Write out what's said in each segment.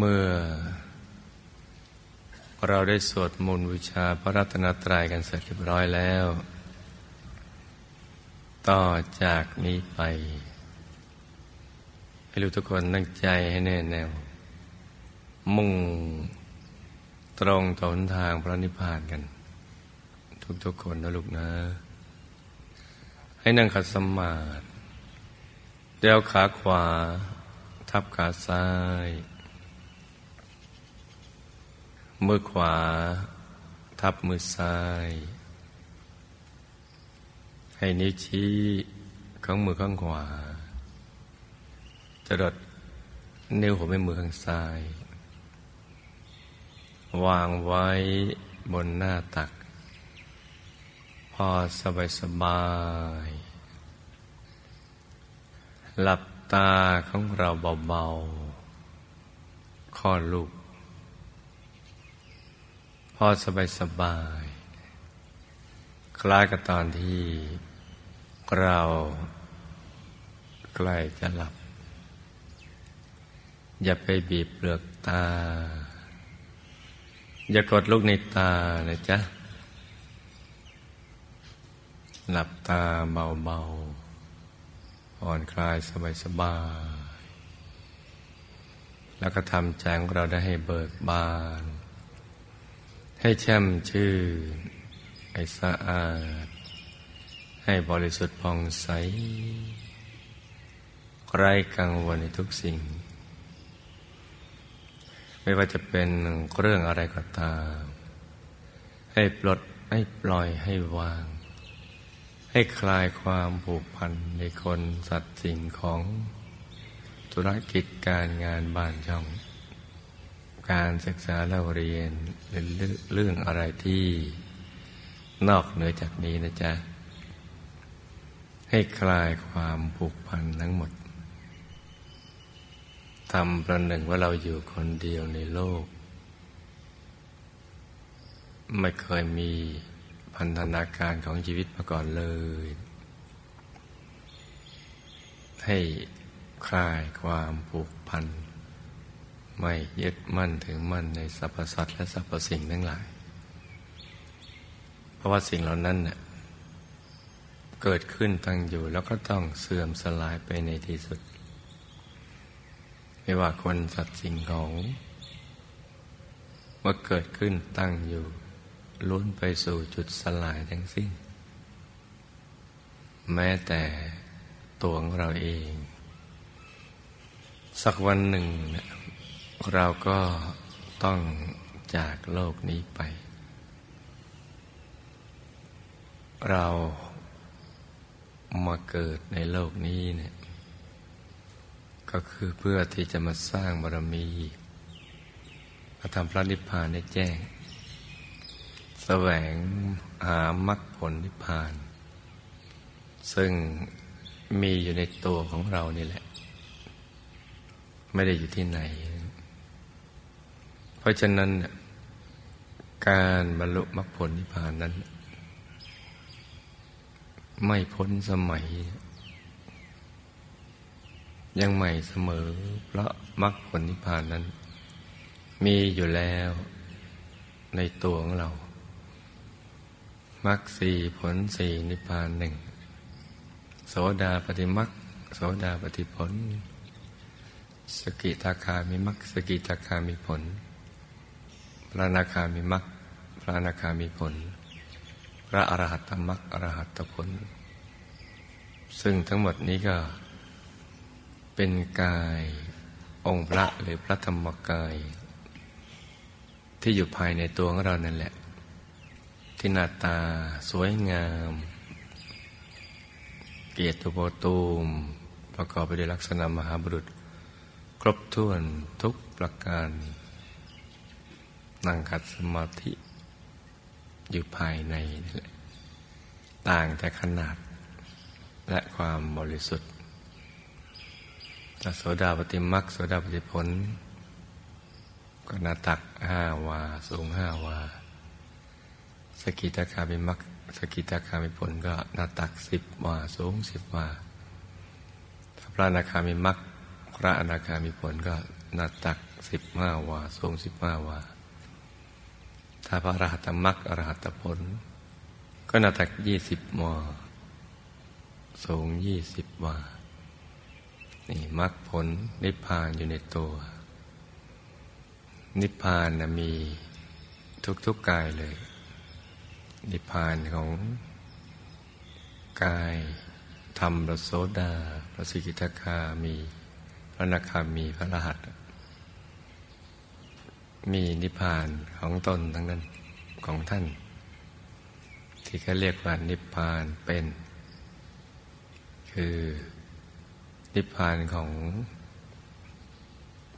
เมื่อ เราได้สวดมนต์บูชาพระรัตนตรัยกันเสร็จเรียบร้อยแล้ว ต่อจากนี้ไป ให้รู้ทุกคนตั้งใจให้แน่แน่วมุ่งตรงต่อหนทางพระนิพพานกัน ทุกๆคนนะลูกนะ ให้นั่งขัดสมาธิเดวขาขวา ทับขาซ้าย มือขวา ทับมือซ้าย ให้นิ้วชี้ของมือข้างขวา จะดดนิ้วหัวแม่มือข้างซ้าย วางไว้บนหน้าตัก พอสบายสบาย หลับตาของเราเบาๆข้อลูก พอสบายสบาย คล้ายกับตอนที่เราใกล้จะหลับ อย่าไปบีบเปลือกตา อย่ากดลูกในตานะจ๊ะ หลับตาเบาๆผ่อนคลายสบายๆแล้วก็ทำใจของเราได้ให้เบิกบาน ให้แช่มชื่นให้สะอาด ให้บริสุทธิ์ผ่องใส ไร้กังวลในทุกสิ่ง ไม่ว่าจะเป็นเรื่องอะไรก็ตาม ให้ปลดให้ปล่อยให้วาง ให้คลายความผูกพันในคนสัตว์สิ่งของธุรกิจการงานบ้านช่อง การศึกษาเราเรียนหรือเรื่องอะไรที่นอกเหนือจากนี้นะจ๊ะ ให้คลายความผูกพันทั้งหมดทำประหนึ่งว่าเราอยู่คนเดียวในโลก ไม่เคยมีพันธนาการของชีวิตมาก่อนเลย ให้คลายความผูกพัน ไม่ยึดมั่นถึงมั่นในสรรพสัตว์และสรรพสิ่งทั้งหลาย เพราะว่าสิ่งเหล่านั้นเน่ยเกิดขึ้นตั้งอยู่แล้วก็ต้องเสื่อมสลายไปในที่สุด ไม่ว่าคนสัตว์สิ่งของเมื่อเกิดขึ้นตั้งอยู่ล้วนไปสู่จุดสลายทั้งสิ้น แม้แต่ตัวของเราเอง สักวันหนึ่งนี่ย เราก็ต้องจากโลกนี้ไป เรามาเกิดในโลกนี้เนี่ย ก็คือเพื่อที่จะมาสร้างบารมีมาทำพระนิพพานให้แจ้ง แสวงหามรรคผลนิพพาน ซึ่งมีอยู่ในตัวของเรานี่แหละ ไม่ได้อยู่ที่ไหน ราะฉะนั้น การบรรลุมรรคผลนิพพานนั้น ไม่พ้นสมัย ยังใหม่เสมอ เพราะมรรคผลนิพพานนั้น มีอยู่แล้วในตัวของเรามรรคสี่ผลสี่นิพพานหนึ่งโสดาปฏิมรรคโสดาปฏิผล สกิทาคามีมรรคสกิทาคามีผล พระนาคามีมรรคพระนาคามีผล พระอรหัตตมรรคอรหัตตผล ซึ่งทั้งหมดนี้ก็เป็นกายองค์พระหรือพระธรรมกาย ที่อยู่ภายในตัวของเรานั่นแหละ ที่หน้าตาสวยงาม เกียรติโพตูม ประกอบไปด้วยลักษณะมหาบุรุษ ครบถ้วนทุกประการ นั่งขัดสมาธิ อยู่ภายในนี่แหละต่างแต่ขนาดและความบริสุทธิ์ถ้าโสดาปฏิมักโสดาปฏิผล ก็นาตักห้าวา สูงห้าวา สกิตาคามิมักสกิตาคามิผลก็นาตักสิบวา สูงสิบวาถ้าพระอนาคามิมักพระอนาคามิผลก็นาตักสิบห้าวา สูงสิบห้าวา ถ้าพระอรหัตมรรคอรหัตผล ก็นาตักยี่สิบวาสูงยี่สิบวานี่มรรคผลนิพพานอยู่ในตัว นิพพานนะมีทุกๆกกายเลย นิพพานของกายธรรมพระโสดา พระสิกิทาคามี พระนาคามีพระรหัส มีนิพพานของตนทั้งนั้นของท่าน ที่เขาเรียกว่านิพพานเป็น คือนิพพานของ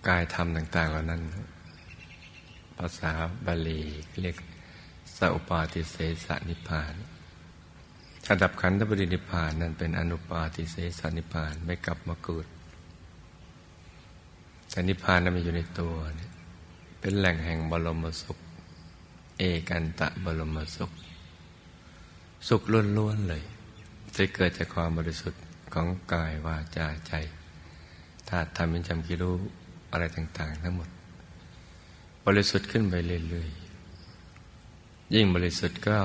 กายธรรมต่าง ๆ เหล่านั้น ภาษาบาลีเรียกสัพปาติเสสนิพพานระดับขันธปรินิพพานนั้นเป็นอนุปาติเสสนิพพานไม่กลับมาเกิดแต่นิพพานนั้นมีอยู่ในตัวเนี่ย เป็นแหล่งแห่งบรมสุข เอกันตะบรมสุข สุขล้วนๆเลยจะเกิดจากความบริสุทธิ์ของกายวาจาใจธาตุธรรมิจำกิรู้อะไรต่าง ๆ ทั้งหมด บริสุทธิ์ขึ้นไปเรื่อยๆยิ่งบริสุทธิ์ก็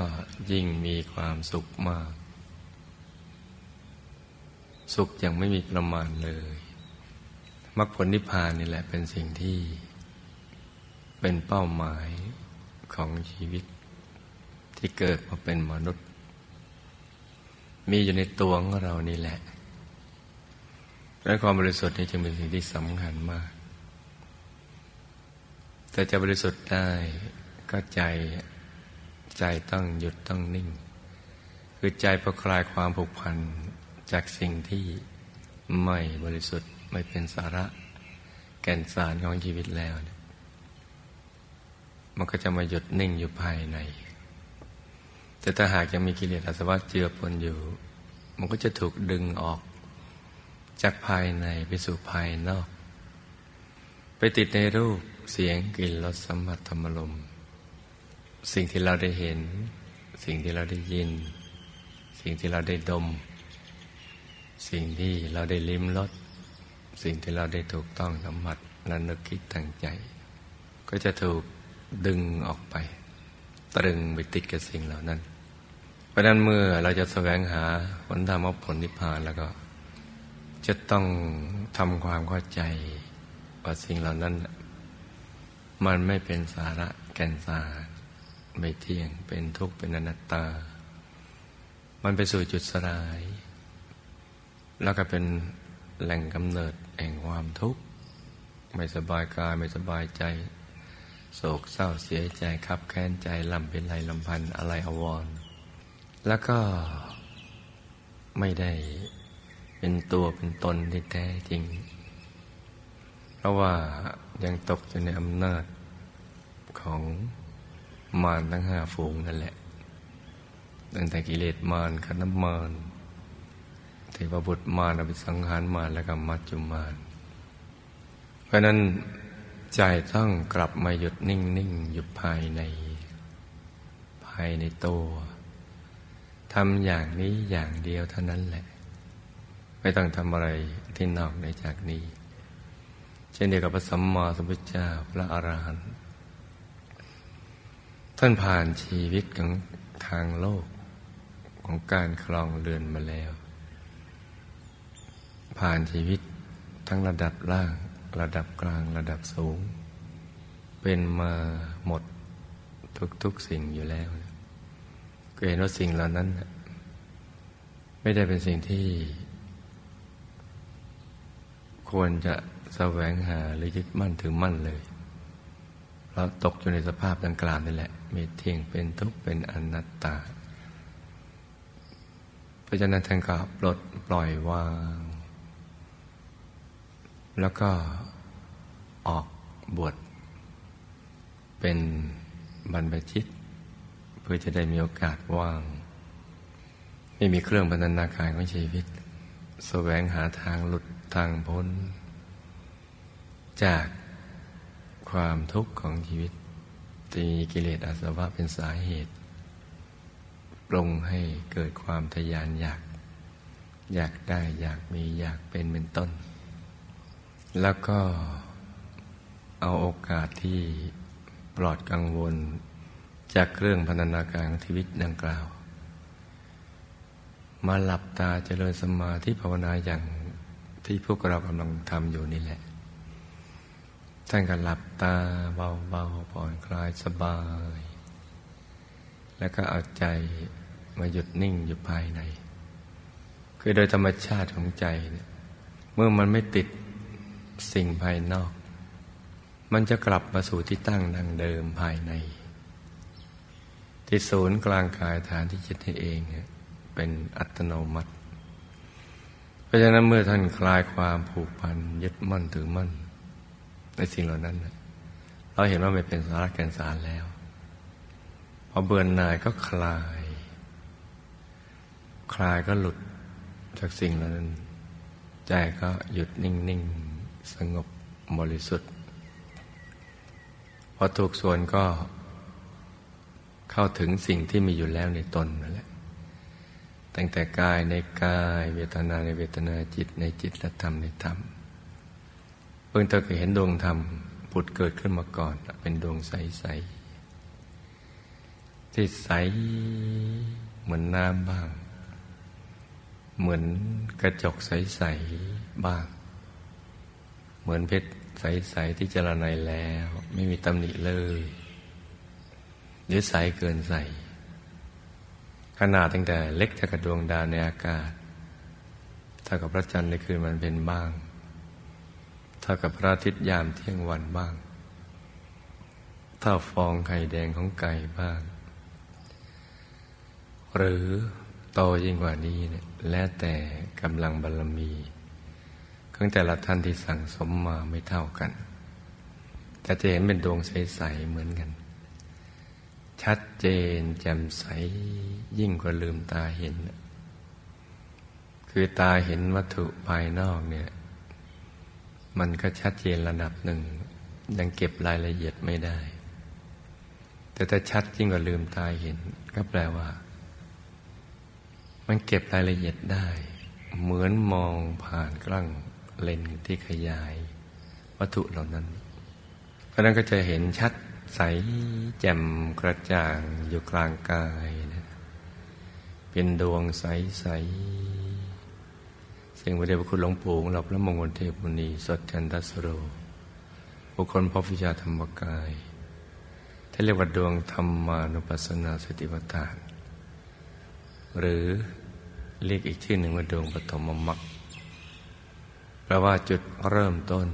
ยิ่งมีความสุขมาก สุขอย่างไม่มีประมาณเลยมรรคผลนิพพานนี่แหละเป็นสิ่งที่ เป็นเป้าหมายของชีวิต ที่เกิดมาเป็นมนุษย์ มีอยู่ในตัวของเรานี่แหละ และความบริสุทธิ์นี่จึงเป็นสิ่งที่สำคัญมาก แต่จะบริสุทธิ์ได้ก็ใจใจต้องหยุดต้องนิ่ง คือใจประคลายความผูกพันจากสิ่งที่ไม่บริสุทธิ์ไม่เป็นสาระ แก่นสารของชีวิตแล้วเนี่ย มันก็จะมาหยุดนิ่งอยู่ภายใน แต่ถ้าหากยังมีกิเลสอาสวะเจือปนอยู่ มันก็จะถูกดึงออก จากภายในไปสู่ภายนอก ไปติดในรูปเสียงกลิ่นรสสัมผัสธรรมลมสิ่งที่เราได้เห็น สิ่งที่เราได้ยิน สิ่งที่เราได้ดม สิ่งที่เราได้ลิ้มรสสิ่งที่เราได้ถูกต้องสัมผัสและนึกคิดตั้งใจ ก็จะถูก ดึงออกไป ตรึงไปติดกับสิ่งเหล่านั้น เพราะนั้นเมื่อเราจะแสวงหาผลธรรมผลนิพพานแล้วก็ จะต้องทำความเข้าใจว่าสิ่งเหล่านั้น มันไม่เป็นสาระแก่นสารไม่เที่ยงเป็นทุกข์เป็นอนัตตา มันไปสู่จุดสลาย แล้วก็เป็นแหล่งกำเนิดแห่งความทุกข์ ไม่สบายกายไม่สบายใจ โศกเศร้าเสียใจขับแค้นใจลำเป็นไรลำพันอะไรอววรแล้วก็ไม่ได้เป็นตัวเป็นตนที่แท้จริง เพราะว่ายังตกอยู่ในอำนาจของมารทั้งห้าฝูงนั่นแหละตั้งแต่กิเลสมารขันมารเทวบุตรมารอภิสังหารมารและก็มัจจุมาร เพราะนั้น ใจต้องกลับมาหยุดนิ่งนิ่งอยู่ภายใน ภายในตัวทำอย่างนี้อย่างเดียวเท่านั้นแหละ ไม่ต้องทำอะไรที่นอกในจากนี้ เช่นเดียวกับพระสัมมาสัมพุทธเจ้าพระอรหันต์ท่านผ่านชีวิตของทางโลกของการคลองเรือนมาแล้ว ผ่านชีวิตทั้งระดับล่าง ระดับกลางระดับสูง เป็นมาหมดทุกๆสิ่งอยู่แล้วก็เห็นว่าสิ่งเหล่านั้น ไม่ได้เป็นสิ่งที่ ควรจะแสวงหาหรือยึดมั่นถือมั่นเลยเราตกอยู่ในสภาพดังกล่าวนี่แหละ มีเที่ยงเป็นทุกข์เป็นอนัตตา เพราะฉะนั้นท่านก็ปลดปล่อยวาง แล้วก็ออกบวชเป็นบรรพชิต เพื่อจะได้มีโอกาสว่าง ไม่มีเครื่องบรรณาการของชีวิตแสวงหาทางหลุดทางพ้น จากความทุกข์ของชีวิตตีกิเลสอาสวะเป็นสาเหตุ ปรงให้เกิดความทยานอยาก อยากได้อยากมีอยากเป็นเป็นต้น แล้วก็เอาโอกาสที่ปลอดกังวล จากเครื่องพันธนาการชีวิตดังกล่าว มาหลับตาเจริญสมาธิภาวนาอย่างที่พวกเรากำลังทำอยู่นี่แหละ ท่านก็หลับตาเบาๆผ่อนคลายสบาย แล้วก็เอาใจมาหยุดนิ่งอยู่ภายใน คือโดยธรรมชาติของใจเนี่ยเมื่อมันไม่ติด สิ่งภายนอก มันจะกลับมาสู่ที่ตั้งดังเดิมภายใน ที่ศูนย์กลางกายฐานที่จิตนี่เองเป็นอัตโนมัติ เพราะฉะนั้นเมื่อท่านคลายความผูกพันยึดมั่นถือมั่น ในสิ่งเหล่านั้น เราเห็นว่าไม่เป็นสาระแก่นสารแล้ว พอเบื่อหน่ายก็คลาย คลายก็หลุดจากสิ่งเหล่านั้น ใจก็หยุดนิ่ง ๆ สงบบริสุทธิ์พอถูกส่วนก็เข้าถึงสิ่งที่มีอยู่แล้วในตนนั่นแหละตั้งแต่กายในกายเวทนาในเวทนาจิตในจิตและธรรมในธรรมเพิ่งเธอเคยเห็นดวงธรรมผุดเกิดขึ้นมาก่อน เป็นดวงใสๆที่ใสเหมือนน้ำบ้าง เหมือนกระจกใสๆบ้าง เหมือนเพชรใส ๆ ที่เจรไนแล้ว ไม่มีตำหนิเลย หรือใสเกินใส ขนาดตั้งแต่เล็กเท่ากับดวงดาวในอากาศเท่ากับพระจันทร์ในคืนมันเป็นบ้าง เท่ากับพระอาทิตย์ยามเที่ยงวันบ้าง เท่าฟองไข่แดงของไก่บ้าง หรือโตยิ่งกว่านี้เนี่ยและแต่กำลังบารรมี ของแต่ละท่านที่สั่งสมมาไม่เท่ากัน แต่จะเห็นเป็นดวงใส ๆ เหมือนกัน ชัดเจนแจ่มใสยิ่งกว่าลืมตาเห็น คือตาเห็นวัตถุภายนอกเนี่ย มันก็ชัดเจนระดับหนึ่ง ยังเก็บรายละเอียดไม่ได้ แต่ถ้าชัดยิ่งกว่าลืมตาเห็น ก็แปลว่า มันเก็บรายละเอียดได้ เหมือนมองผ่านกล้อง เลนส์ที่ขยาย วัตถุเหล่านั้น เพราะนั้นก็จะเห็นชัดใสแจ่มกระจ่างอยู่กลางกายนะเป็นดวงใสใสสิ่งพระเดชพระคุณหลวงปู่ของเราพระมงคลเทพมุนีสดจันทสโรบุคคลพบวิชาธรรมกายที่เรียกว่าดวงธรรมานุปัสสนาสติปัฏฐาน หรือเรียกอีกชื่อหนึ่งว่าดวงปฐมมรรค ลว่าจุดเริ่มต้น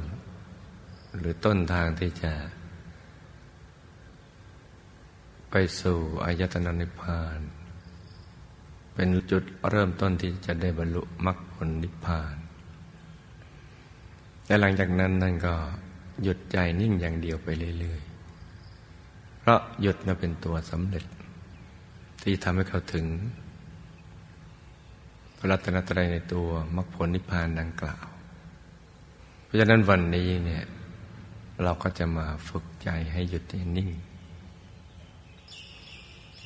หรือต้นทางที่จะ ไปสู่อายตนะนิพพาน เป็นจุดเริ่มต้นที่จะได้บรรลุมรรคผลนิพพานและหลังจากนั้นนั่นก็หยุดใจนิ่งอย่างเดียวไปเรื่อยๆ เพราะหยุดนั้นเป็นตัวสำเร็จ ที่ทำให้เขาถึงพระรัตนตรัยในตัวมรรคผลนิพพานดังกล่าว เพราะฉะนั้นวันนี้เนี่ยเราก็จะมาฝึกใจให้หยุดนิ่ง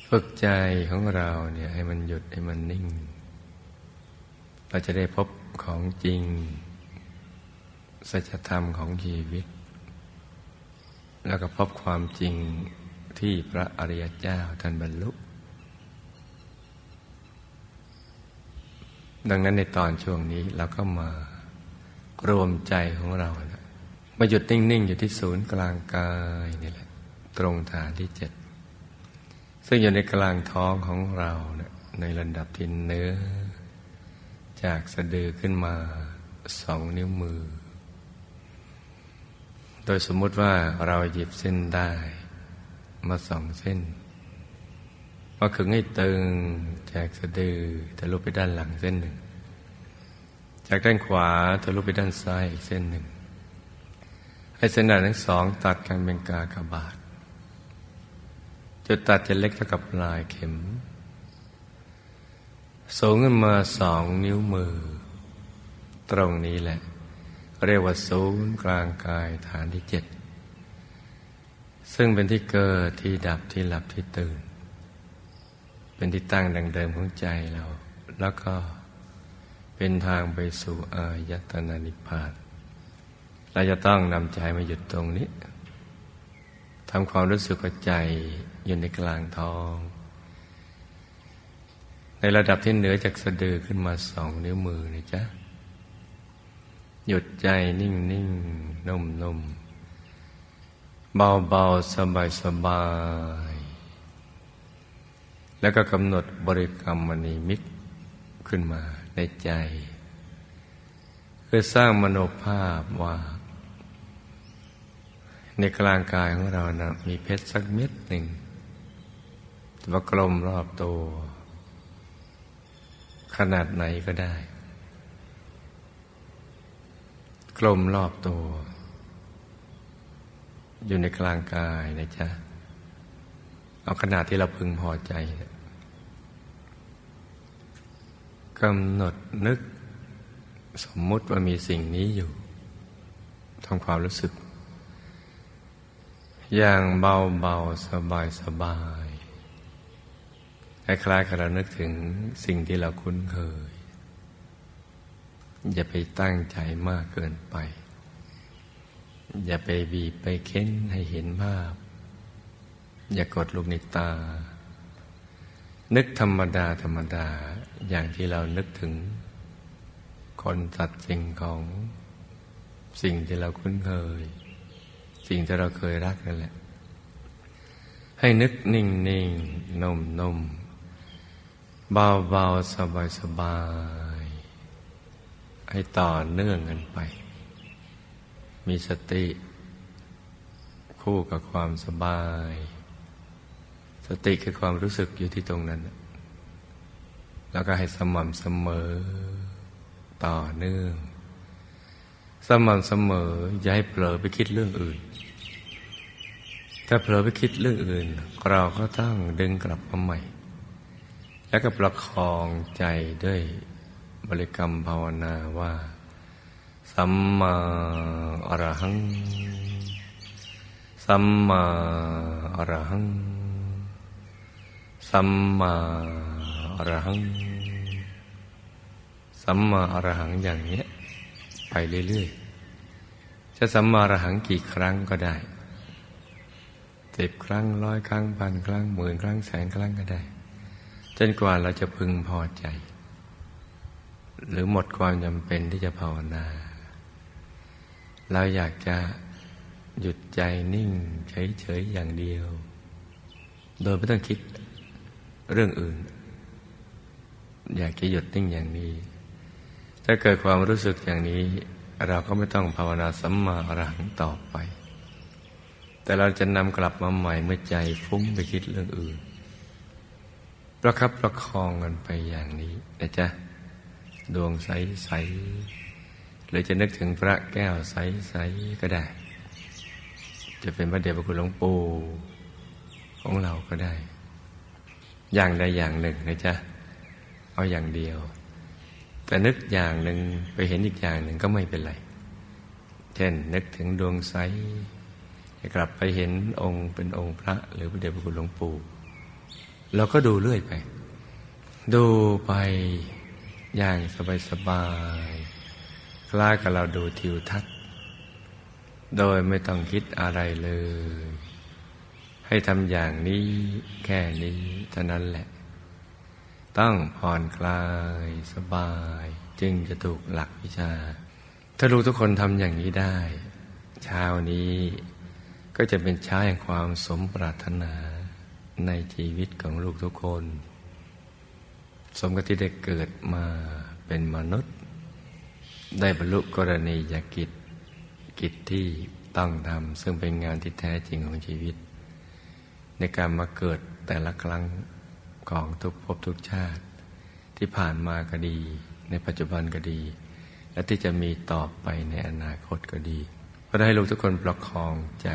ฝึกใจของเราเนี่ยให้มันหยุดให้มันนิ่ง เราจะได้พบของจริง สัจธรรมของชีวิต แล้วก็พบความจริงที่พระอริยเจ้าท่านบรรลุ ดังนั้นในตอนช่วงนี้เราก็มา รวมใจของเรานะมาหยุดนิ่ง ๆ อยู่ที่ศูนย์กลางกายนี่แหละ ตรงฐานที่เจ็ดซึ่งอยู่ในกลางท้องของเรานี่ยในระดับที่เนื้อ จากสะดือขึ้นมาสองนิ้วมือ โดยสมมุติว่าเราหยิบเส้นได้มาสองเส้นมาขึงให้ตึงจากสะดือทะลุไปด้านหลังเส้นหนึ่ง จากด้านขวาทะลุไปด้านซ้ายอีกเส้นหนึ่ง ให้เส้นด้านทั้งสองตัดกันเป็นกากบาท จุดตัดจะเล็กเท่ากับปลายเข็ม สูงขึ้นมาสองนิ้วมือ ตรงนี้แหละ เรียกว่าศูนย์กลางกายฐานที่เจ็ดซึ่งเป็นที่เกิดที่ดับที่หลับที่ตื่น เป็นที่ตั้งดังเดิมของใจเรา แล้วก็ เป็นทางไปสู่อายตนะนิพพาน เราจะต้องนำใจมาหยุดตรงนี้ทำความรู้สึกว่าใจอยู่ในกลางท้อง ในระดับที่เหนือจากสะดือขึ้นมาสองนิ้วมือนะจ๊ะ หยุดใจนิ่งนิ่งนุ่มนุ่มเบาเบาสบายสบาย แล้วก็กำหนดบริกรรมมณีมิตรขึ้นมา ในใจ คือสร้างมโนภาพว่า ในกลางกายของเรานะมีเพชรสักเม็ดหนึ่งว่ากลมรอบตัว ขนาดไหนก็ได้ กลมรอบตัว อยู่ในกลางกายนะจ๊ะ เอาขนาดที่เราพึงพอใจ กำหนดนึก สมมุติว่ามีสิ่งนี้อยู่ทำความรู้สึก อย่างเบาเบาสบายสบายคล้ายๆกับเรานึกถึงสิ่งที่เราคุ้นเคย อย่าไปตั้งใจมากเกินไป อย่าไปบีบไปเค้นให้เห็นภาพ อย่ากดลูกในตา นึกธรรมดาธรรมดาอย่างที่เรานึกถึง คนสัตว์สิ่งของสิ่งที่เราคุ้นเคย สิ่งที่เราเคยรักนั่นแหละ ให้นึกนิ่งนิ่งนุ่มนุ่มเบาเบาสบายสบาย ให้ต่อเนื่องกันไป มีสติ คู่กับความสบาย ติคือความรู้สึกอยู่ที่ตรงนั้น แล้วก็ให้สม่ำเสมอต่อเนื่อง สม่ำเสมอ อย่าให้เผลอไปคิดเรื่องอื่น ถ้าเผลอไปคิดเรื่องอื่น เราก็ต้องดึงกลับมาใหม่ แล้วก็ประคองใจด้วยบริกรรมภาวนาว่าสัมมาอรหัง สัมมาอรหัง สัมมาอรหัง สัมมาอรหังอย่างเนี้ย ไปเรื่อยๆ จะสัมมาอรหังกี่ครั้งก็ได้สิบครั้งร้อยครั้งพันครั้งหมื่นครั้งแสนครั้งก็ได้ จนกว่าเราจะพึงพอใจ หรือหมดความจำเป็นที่จะภาวนา เราอยากจะหยุดใจนิ่งเฉยๆอย่างเดียว โดยไม่ต้องคิด เรื่องอื่น อยากจะหยุดนิ่งอย่างนี้ ถ้าเกิดความรู้สึกอย่างนี้ เราก็ไม่ต้องภาวนาสัมมาอรหังต่อไป แต่เราจะนำกลับมาใหม่เมื่อใจฟุ้งไปคิดเรื่องอื่น ประคับประคองกันไปอย่างนี้นะจ๊ะดวงใสใสหรือจะนึกถึงพระแก้วใสใสก็ได้ จะเป็นพระเดชพระคุณหลวงปู่ของเราก็ได้ อย่างใดอย่างหนึ่งนะจ๊ะเอาอย่างเดียว แต่นึกอย่างหนึ่งไปเห็นอีกอย่างหนึ่งก็ไม่เป็นไร เช่นนึกถึงดวงใสจะกลับไปเห็นองค์เป็นองค์พระ หรือพระเดชพระคุณหลวงปู่เราก็ดูเรื่อยไป ดูไปอย่างสบายๆคล้ายกับเราดูทิวทัศน์ โดยไม่ต้องคิดอะไรเลย ให้ทำอย่างนี้แค่นี้เท่านั้นแหละ ต้องผ่อนคลายสบาย จึงจะถูกหลักวิชา ถ้ารู้ทุกคนทำอย่างนี้ได้ เช้านี้ก็จะเป็นเช้าแห่งความสมปรารถนาในชีวิตของลูกทุกคน สมกับที่ได้เกิดมาเป็นมนุษย์ ได้บรรลุกรณียกิจ กิจที่ต้องทำซึ่งเป็นงานที่แท้จริงของชีวิต ในการมาเกิดแต่ละครั้งของทุกภพทุกชาติ ที่ผ่านมาก็ดี ในปัจจุบันก็ดี และที่จะมีต่อไปในอนาคตก็ดีก็ได้ให้ลูกทุกคนประคองใจ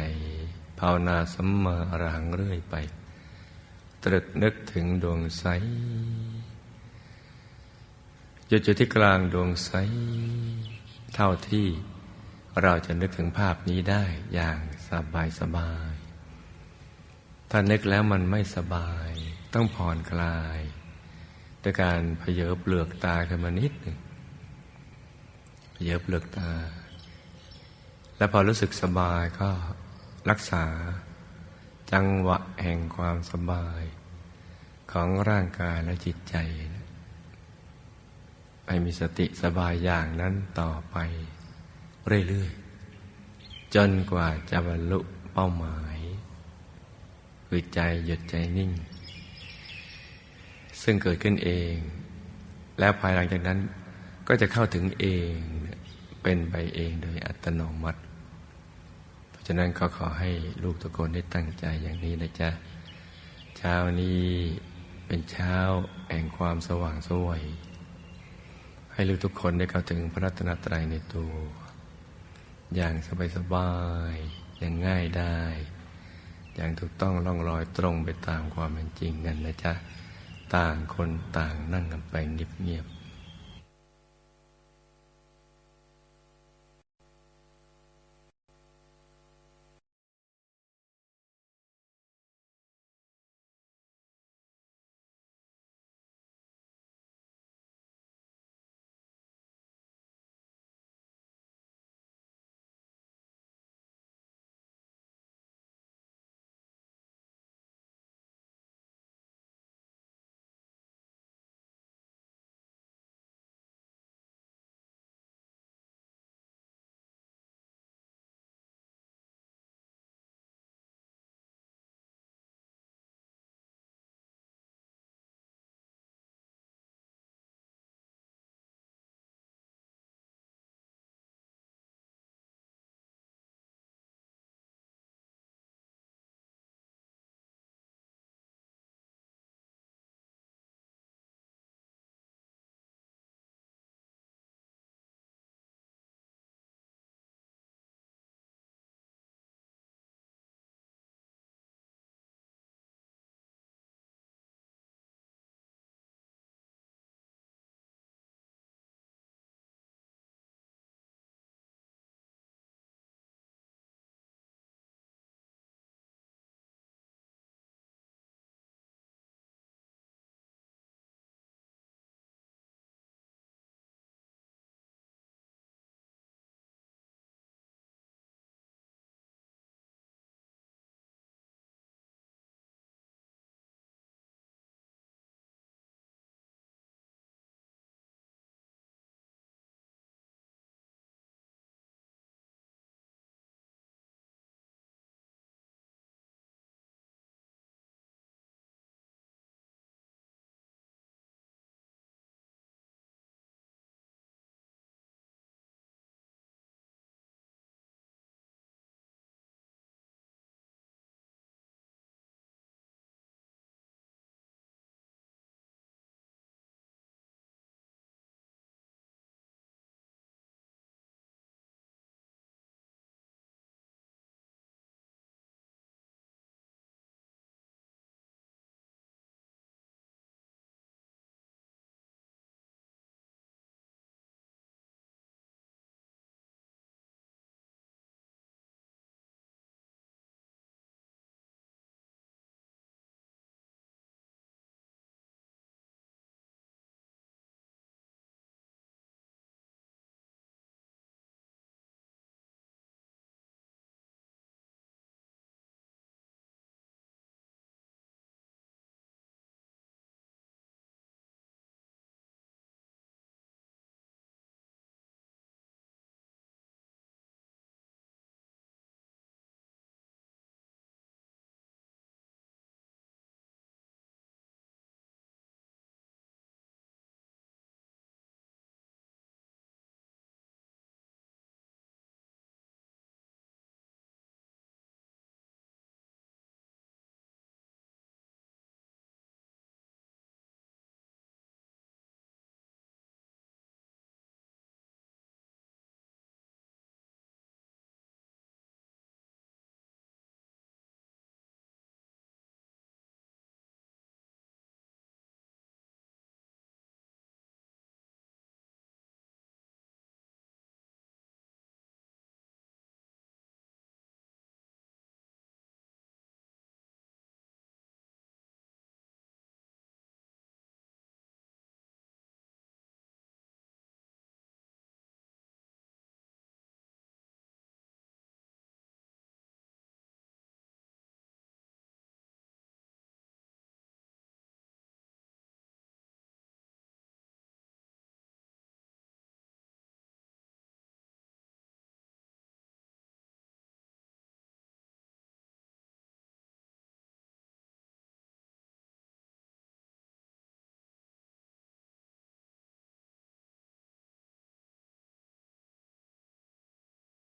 ภาวนาสัมมาอรหังเรื่อยไป ตรึกนึกถึงดวงใสหยุดอยู่ที่กลางดวงใสเท่าที่เราจะนึกถึงภาพนี้ได้อย่างสบายสบาย ถ้านึกแล้วมันไม่สบาย ต้องผ่อนคลายด้วยการเพเยอเปลือกตาขึ้นมานิดหนึ่งเพยอเปลือกตา แล้วพอรู้สึกสบายก็รักษา จังหวะแห่งความสบาย ของร่างกายและจิตใจให้มีสติสบายอย่างนั้นต่อไป เรื่อย ๆ จนกว่าจะบรรลุเป้าหมาย คือใจหยุดใจนิ่ง ซึ่งเกิดขึ้นเอง แล้วภายหลังจากนั้นก็จะเข้าถึงเองเป็นไปเองโดยอัตโนมัติ เพราะฉะนั้นก็ขอให้ลูกทุกคนได้ตั้งใจอย่างนี้นะจ๊ะ เช้านี้เป็นเช้าแห่งความสว่างสวย ให้ลูกทุกคนได้เข้าถึงพระรัตนตรัยในตัว อย่างสบายๆอย่างง่ายได้ อย่างถูกต้องล่องรอยตรงไปตามความเป็นจริงกันนะจ๊ะ ต่างคนต่างนั่งกันไปเงียบ